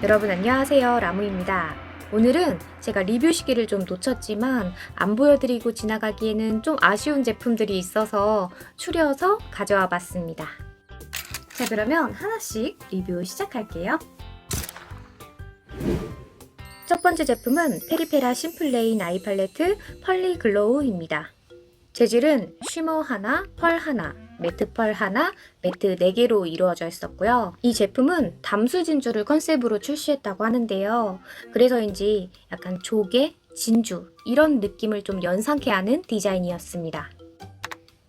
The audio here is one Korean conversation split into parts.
여러분 안녕하세요 라무입니다. 오늘은 제가 리뷰 시기를 좀 놓쳤지만 안 보여드리고 지나가기에는 좀 아쉬운 제품들이 있어서 추려서 가져와 봤습니다. 자 그러면 하나씩 리뷰 시작할게요. 첫 번째 제품은 페리페라 심플레인 아이 팔레트 펄리 글로우입니다. 재질은 쉬머 하나, 펄 하나, 매트 펄 하나, 매트 4개로 이루어져 있었고요. 이 제품은 담수 진주를 컨셉으로 출시했다고 하는데요. 그래서인지 약간 조개, 진주 이런 느낌을 좀 연상케 하는 디자인이었습니다.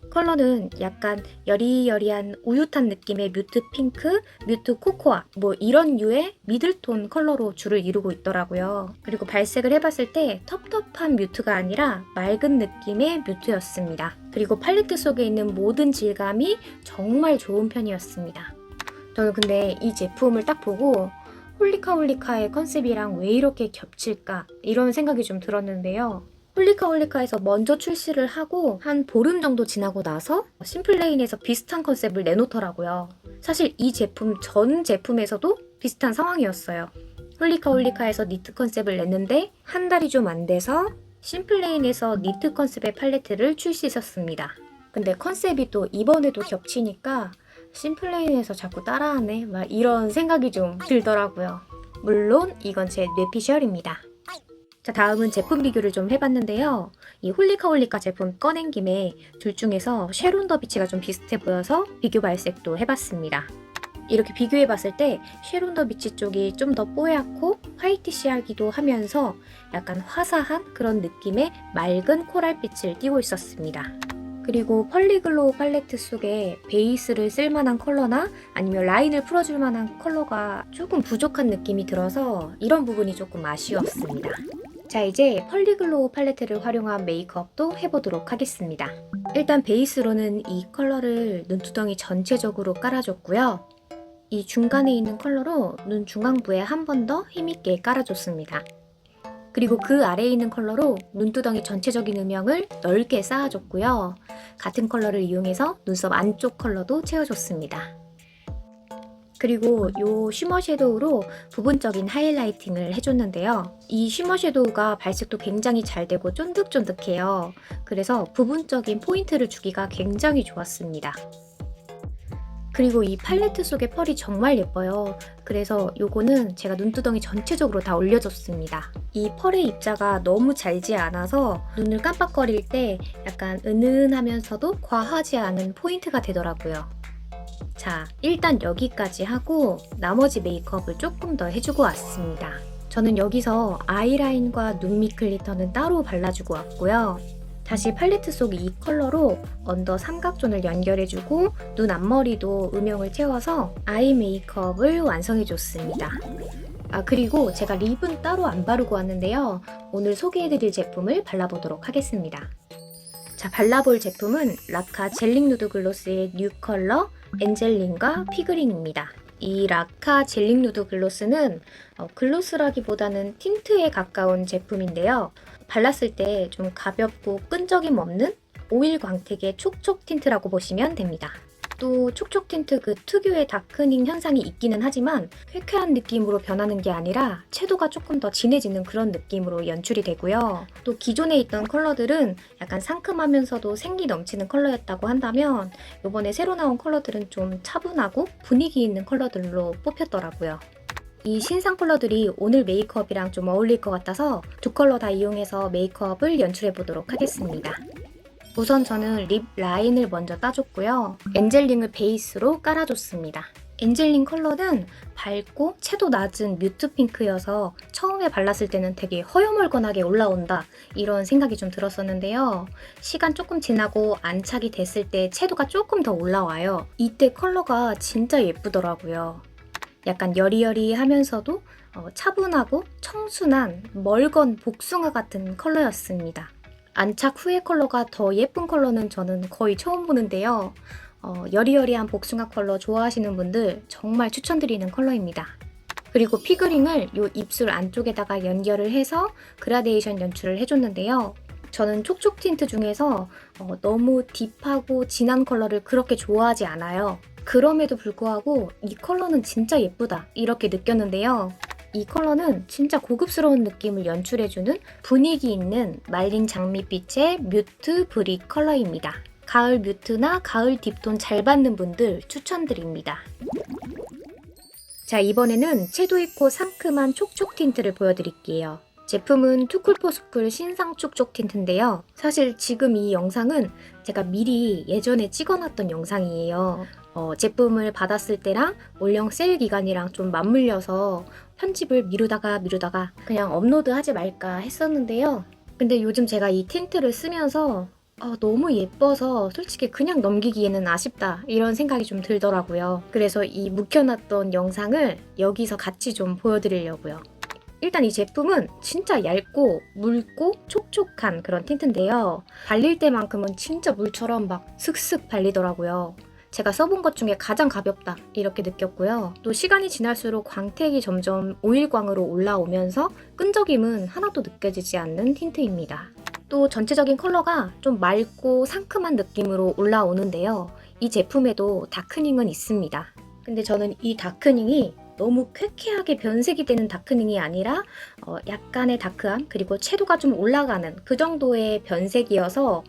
컬러는 약간 여리여리한 우유탄 느낌의 뮤트 핑크, 뮤트 코코아 뭐 이런 류의 미들톤 컬러로 줄을 이루고 있더라고요. 그리고 발색을 해봤을 때 텁텁한 뮤트가 아니라 맑은 느낌의 뮤트였습니다. 그리고 팔레트 속에 있는 모든 질감이 정말 좋은 편이었습니다. 저는 근데 이 제품을 딱 보고 홀리카 홀리카의 컨셉이랑 왜 이렇게 겹칠까 이런 생각이 좀 들었는데요. 홀리카 홀리카에서 먼저 출시를 하고 한 보름 정도 지나고 나서 심플레인에서 비슷한 컨셉을 내놓더라고요. 사실 이 제품 전 제품에서도 비슷한 상황이었어요. 홀리카 홀리카에서 니트 컨셉을 냈는데 한 달이 좀 안 돼서 심플레인에서 니트 컨셉의 팔레트를 출시했었습니다. 근데 컨셉이 또 이번에도 겹치니까 심플레인에서 자꾸 따라하네 막 이런 생각이 좀 들더라고요. 물론 이건 제 뇌피셜입니다. 자, 다음은 제품 비교를 좀 해봤는데요. 이 홀리카 홀리카 제품 꺼낸 김에 둘 중에서 쉐론 더 비치가 좀 비슷해 보여서 비교 발색도 해봤습니다. 이렇게 비교해봤을 때 쉐론 더 비치 쪽이 좀 더 뽀얗고 화이티시하기도 하면서 약간 화사한 그런 느낌의 맑은 코랄빛을 띠고 있었습니다. 그리고 펄리글로우 팔레트 속에 베이스를 쓸만한 컬러나 아니면 라인을 풀어줄 만한 컬러가 조금 부족한 느낌이 들어서 이런 부분이 조금 아쉬웠습니다. 자 이제 펄리글로우 팔레트를 활용한 메이크업도 해보도록 하겠습니다. 일단 베이스로는 이 컬러를 눈두덩이 전체적으로 깔아줬고요. 이 중간에 있는 컬러로 눈 중앙부에 한 번 더 힘있게 깔아줬습니다. 그리고 그 아래에 있는 컬러로 눈두덩이 전체적인 음영을 넓게 쌓아줬고요. 같은 컬러를 이용해서 눈썹 안쪽 컬러도 채워줬습니다. 그리고 이 쉬머 섀도우로 부분적인 하이라이팅을 해줬는데요. 이 쉬머 섀도우가 발색도 굉장히 잘 되고 쫀득쫀득해요. 그래서 부분적인 포인트를 주기가 굉장히 좋았습니다. 그리고 이 팔레트 속의 펄이 정말 예뻐요. 그래서 요거는 제가 눈두덩이 전체적으로 다 올려줬습니다. 이 펄의 입자가 너무 잘지 않아서 눈을 깜빡거릴 때 약간 은은하면서도 과하지 않은 포인트가 되더라고요. 자, 일단 여기까지 하고 나머지 메이크업을 조금 더 해주고 왔습니다. 저는 여기서 아이라인과 눈 밑 글리터는 따로 발라주고 왔고요. 다시 팔레트 속 이 컬러로 언더 삼각존을 연결해주고 눈 앞머리도 음영을 채워서 아이 메이크업을 완성해줬습니다. 아 그리고 제가 립은 따로 안 바르고 왔는데요. 오늘 소개해드릴 제품을 발라보도록 하겠습니다. 자 발라볼 제품은 라카 젤링 누드 글로스의 뉴 컬러 엔젤린과 피그린입니다. 이 라카 젤링 누드 글로스는 어, 글로스라기보다는 틴트에 가까운 제품인데요. 발랐을 때 좀 가볍고 끈적임 없는 오일 광택의 촉촉 틴트라고 보시면 됩니다. 또 촉촉 틴트 그 특유의 다크닝 현상이 있기는 하지만 쾌쾌한 느낌으로 변하는 게 아니라 채도가 조금 더 진해지는 그런 느낌으로 연출이 되고요. 또 기존에 있던 컬러들은 약간 상큼하면서도 생기 넘치는 컬러였다고 한다면 이번에 새로 나온 컬러들은 좀 차분하고 분위기 있는 컬러들로 뽑혔더라고요. 이 신상 컬러들이 오늘 메이크업이랑 좀 어울릴 것 같아서 두 컬러 다 이용해서 메이크업을 연출해 보도록 하겠습니다. 우선 저는 립 라인을 먼저 따줬고요. 엔젤링을 베이스로 깔아줬습니다. 엔젤링 컬러는 밝고 채도 낮은 뮤트 핑크여서 처음에 발랐을 때는 되게 허여멀건하게 올라온다 이런 생각이 좀 들었었는데요. 시간 조금 지나고 안착이 됐을 때 채도가 조금 더 올라와요. 이때 컬러가 진짜 예쁘더라고요. 약간 여리여리하면서도 어, 차분하고 청순한 멀건 복숭아 같은 컬러였습니다. 안착 후의 컬러가 더 예쁜 컬러는 저는 거의 처음 보는데요. 어, 여리여리한 복숭아 컬러 좋아하시는 분들 정말 추천드리는 컬러입니다. 그리고 피그링을 이 입술 안쪽에다가 연결을 해서 그라데이션 연출을 해줬는데요. 저는 촉촉 틴트 중에서 어, 너무 딥하고 진한 컬러를 그렇게 좋아하지 않아요. 그럼에도 불구하고 이 컬러는 진짜 예쁘다 이렇게 느꼈는데요. 이 컬러는 진짜 고급스러운 느낌을 연출해주는 분위기 있는 말린 장밋빛의 뮤트 브릭 컬러입니다. 가을 뮤트나 가을 딥톤 잘 받는 분들 추천드립니다. 자, 이번에는 채도 있고 상큼한 촉촉 틴트를 보여드릴게요. 제품은 투쿨포스쿨 신상 촉촉 틴트인데요. 사실 지금 이 영상은 제가 미리 예전에 찍어놨던 영상이에요. 어, 제품을 받았을 때랑 올영 세일 기간이랑 좀 맞물려서 편집을 미루다가 미루다가 그냥 업로드 하지 말까 했었는데요. 근데 요즘 제가 이 틴트를 쓰면서 어, 너무 예뻐서 솔직히 그냥 넘기기에는 아쉽다 이런 생각이 좀 들더라고요. 그래서 이 묵혀놨던 영상을 여기서 같이 좀 보여드리려고요. 일단 이 제품은 진짜 얇고 묽고 촉촉한 그런 틴트인데요. 발릴 때만큼은 진짜 물처럼 막 슥슥 발리더라고요. 제가 써본 것 중에 가장 가볍다 이렇게 느꼈고요. 또 시간이 지날수록 광택이 점점 오일광으로 올라오면서 끈적임은 하나도 느껴지지 않는 틴트입니다. 또 전체적인 컬러가 좀 맑고 상큼한 느낌으로 올라오는데요. 이 제품에도 다크닝은 있습니다. 근데 저는 이 다크닝이 너무 쾌쾌하게 변색이 되는 다크닝이 아니라 어, 약간의 다크함 그리고 채도가 좀 올라가는 그 정도의 변색이어서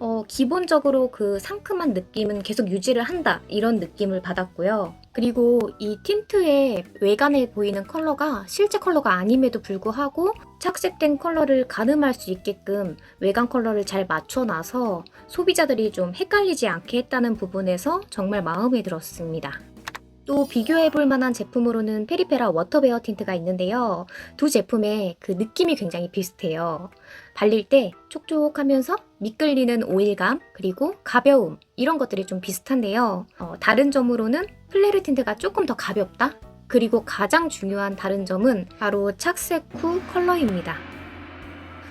어, 기본적으로 그 상큼한 느낌은 계속 유지를 한다 이런 느낌을 받았고요. 그리고 이 틴트의 외관에 보이는 컬러가 실제 컬러가 아님에도 불구하고 착색된 컬러를 가늠할 수 있게끔 외관 컬러를 잘 맞춰놔서 소비자들이 좀 헷갈리지 않게 했다는 부분에서 정말 마음에 들었습니다. 또 비교해 볼 만한 제품으로는 페리페라 워터베어 틴트가 있는데요. 두 제품의 그 느낌이 굉장히 비슷해요. 발릴 때 촉촉하면서 미끌리는 오일감, 그리고 가벼움, 이런 것들이 좀 비슷한데요. 어, 다른 점으로는 플레르 틴트가 조금 더 가볍다? 그리고 가장 중요한 다른 점은 바로 착색 후 컬러입니다.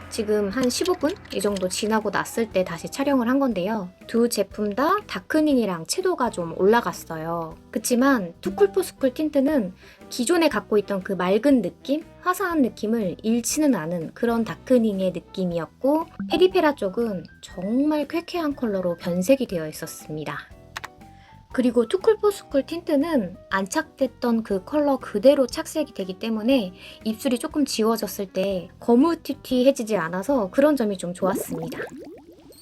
지금 한 15분 이 정도 지나고 났을 때 다시 촬영을 한 건데요. 두 제품 다 다크닝이랑 채도가 좀 올라갔어요. 그치만 투쿨포스쿨 틴트는 기존에 갖고 있던 그 맑은 느낌, 화사한 느낌을 잃지는 않은 그런 다크닝의 느낌이었고 페리페라 쪽은 정말 쾌쾌한 컬러로 변색이 되어 있었습니다. 그리고 투쿨포스쿨 틴트는 안착됐던 그 컬러 그대로 착색이 되기 때문에 입술이 조금 지워졌을 때 거무튀튀해지지 않아서 그런 점이 좀 좋았습니다.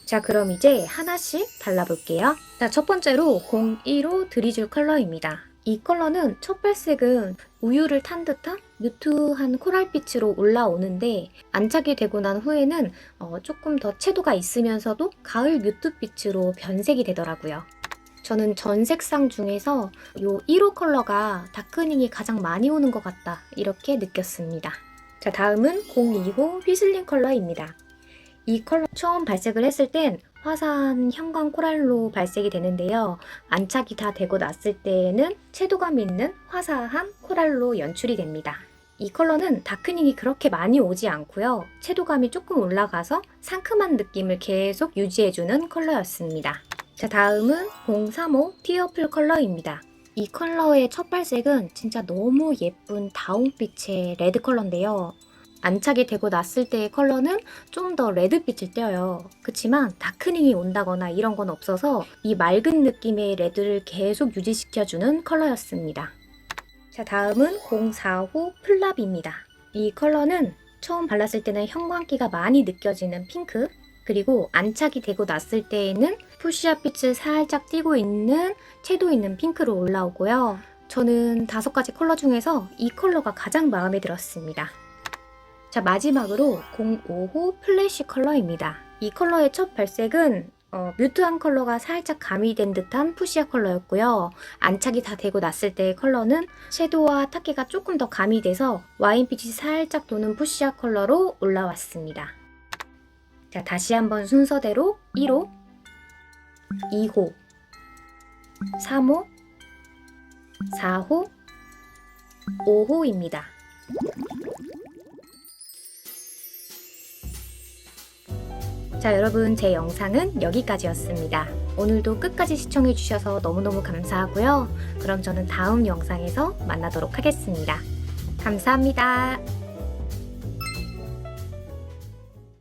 자 그럼 이제 하나씩 발라볼게요. 자 첫 번째로 01호 드리즐 컬러입니다. 이 컬러는 첫 발색은 우유를 탄 듯한 뮤트한 코랄빛으로 올라오는데 안착이 되고 난 후에는 어, 조금 더 채도가 있으면서도 가을 뮤트빛으로 변색이 되더라고요. 저는 전 색상 중에서 이 1호 컬러가 다크닝이 가장 많이 오는 것 같다 이렇게 느꼈습니다. 자 다음은 02호 휘슬링 컬러입니다. 이 컬러 처음 발색을 했을 땐 화사한 형광 코랄로 발색이 되는데요. 안착이 다 되고 났을 때에는 채도감 있는 화사한 코랄로 연출이 됩니다. 이 컬러는 다크닝이 그렇게 많이 오지 않고요. 채도감이 조금 올라가서 상큼한 느낌을 계속 유지해주는 컬러였습니다. 자, 다음은 035 티어풀 컬러입니다. 이 컬러의 첫 발색은 진짜 너무 예쁜 다운빛의 레드 컬러인데요. 안착이 되고 났을 때의 컬러는 좀 더 레드빛을 띄어요. 그치만 다크닝이 온다거나 이런 건 없어서 이 맑은 느낌의 레드를 계속 유지시켜주는 컬러였습니다. 자, 다음은 045 플랍입니다. 이 컬러는 처음 발랐을 때는 형광기가 많이 느껴지는 핑크, 그리고 안착이 되고 났을 때에는 푸시아 빛을 살짝 띄고 있는 채도 있는 핑크로 올라오고요. 저는 다섯 가지 컬러 중에서 이 컬러가 가장 마음에 들었습니다. 자, 마지막으로 05호 플래시 컬러입니다. 이 컬러의 첫 발색은 어, 뮤트한 컬러가 살짝 가미된 듯한 푸시아 컬러였고요. 안착이 다 되고 났을 때의 컬러는 섀도우와 타케가 조금 더 가미돼서 와인빛이 살짝 도는 푸시아 컬러로 올라왔습니다. 자, 다시 한번 순서대로 1호, 2호, 3호, 4호, 5호입니다. 자, 여러분, 제 영상은 여기까지였습니다. 오늘도 끝까지 시청해 주셔서 너무너무 감사하고요. 그럼 저는 다음 영상에서 만나도록 하겠습니다. 감사합니다.